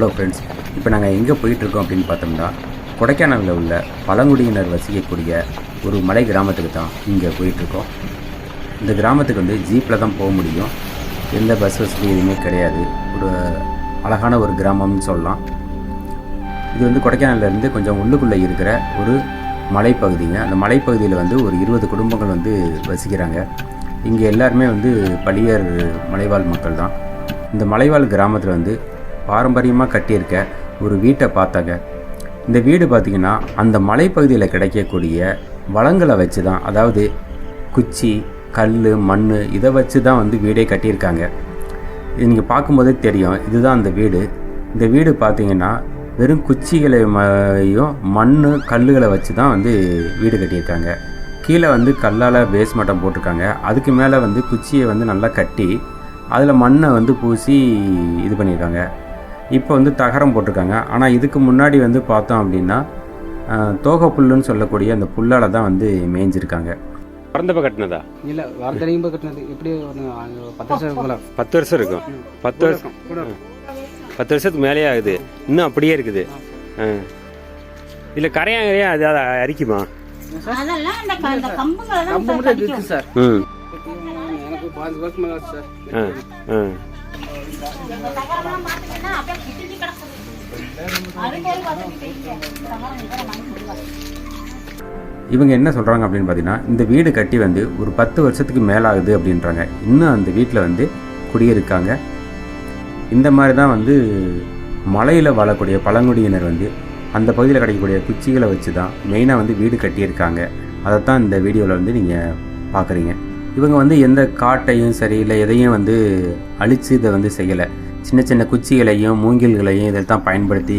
Hello friends இப்போ நாங்கள் எங்கே போயிட்டுருக்கோம் அப்படின்னு பார்த்தோம்னா கொடைக்கானலில் உள்ள பழங்குடியினர் வசிக்கக்கூடிய ஒரு மலை கிராமத்துக்கு தான் இங்கே போயிட்டுருக்கோம். இந்த கிராமத்துக்கு வந்து ஜீப்பில் தான் போக முடியும். எந்த பஸ் வசதி எதுவுமே கிடையாது. ஒரு அழகான ஒரு கிராமம்னு சொல்லலாம். இது வந்து கொடைக்கானல்ல இருந்து கொஞ்சம் உள்ளுக்குள்ளே இருக்கிற ஒரு மலைப்பகுதிங்க. அந்த மலைப்பகுதியில் வந்து ஒரு இருபது குடும்பங்கள் வந்து வசிக்கிறாங்க. இங்கே எல்லாருமே வந்து பழியர் மலைவாழ் மக்கள் தான். இந்த மலைவாழ் கிராமத்தில் வந்து பாரம்பரியமாக கட்டியிருக்க ஒரு வீட்டை பார்த்தாங்க. இந்த வீடு பார்த்திங்கன்னா அந்த மலைப்பகுதியில் கிடைக்கக்கூடிய வளங்களை வச்சு தான் அதாவது குச்சி கல் மண் இதை வச்சு தான் வந்து வீடே கட்டியிருக்காங்க. நீங்கள் பார்க்கும்போதே தெரியும் இதுதான் அந்த வீடு. இந்த வீடு பார்த்தீங்கன்னா வெறும் குச்சிகளையும் மண் கல்லுகளை வச்சு தான் வந்து வீடு கட்டியிருக்காங்க. கீழே வந்து கல்லால் பேஸ் மட்டம் போட்டிருக்காங்க. அதுக்கு மேலே வந்து குச்சியை வந்து நல்லா கட்டி அதில் மண்ணை வந்து பூசி இது பண்ணியிருக்காங்க. இப்போ வந்து தகரம் போட்டிருக்காங்க. ஆனால் இதுக்கு முன்னாடி வந்து பார்த்தோம் அப்படின்னா தோகை புல்லுன்னு சொல்லக்கூடிய அந்த புல்லால் தான் வந்து மேய்ஞ்சிருக்காங்க. பிறந்தப்ப கட்டினதா? இல்ல வார்த்தையும் போய் கட்டினது. எப்படி பத்து வருஷம் பத்து வருஷம் இருக்கும். பத்து வருஷம். பத்து வருஷத்துக்கு மேலேயே ஆகுது. இன்னும் அப்படியே இருக்குது. ஆ. இல்ல கரையா கரையா அது அதை அரிக்குமா? அதெல்லாம் சார் ம். எனக்கு பாஞ்சு வருஷம் மேல ஆச்சு சார். இவங்க என்ன சொல்கிறாங்க அப்படின்னு பார்த்தீங்கன்னா இந்த வீடு கட்டி வந்து ஒரு பத்து வருஷத்துக்கு மேலாகுது அப்படின்றாங்க. இன்னும் அந்த வீட்டில் வந்து குடியிருக்காங்க. இந்த மாதிரி தான் வந்து மலையில் வாழக்கூடிய பழங்குடியினர் வந்து அந்த பகுதியில் கிடைக்கக்கூடிய குச்சிகளை வச்சு தான் மெயினாக வந்து வீடு கட்டியிருக்காங்க. அதைத்தான் இந்த வீடியோவில் வந்து நீங்கள் பார்க்குறீங்க இவங்க வந்து எந்த காட்டையும் சரி இல்லை எதையும் வந்து அழித்து இதை வந்து செய்யலை. சின்ன சின்ன குச்சிகளையும் மூங்கில்களையும் இதில் தான் பயன்படுத்தி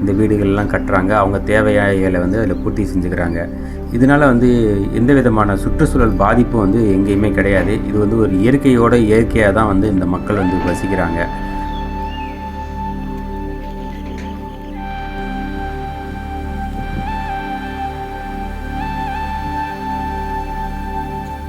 இந்த வீடுகள்லாம் கட்டுறாங்க. அவங்க தேவையாகளை வந்து அதில் பூர்த்தி செஞ்சுக்கிறாங்க. இதனால் வந்து எந்த விதமான சுற்றுச்சூழல் பாதிப்பும் வந்து எங்கேயுமே கிடையாது. இது வந்து ஒரு இயற்கையோட இயற்கையாக தான் வந்து இந்த மக்கள் வந்து வசிக்கிறாங்க.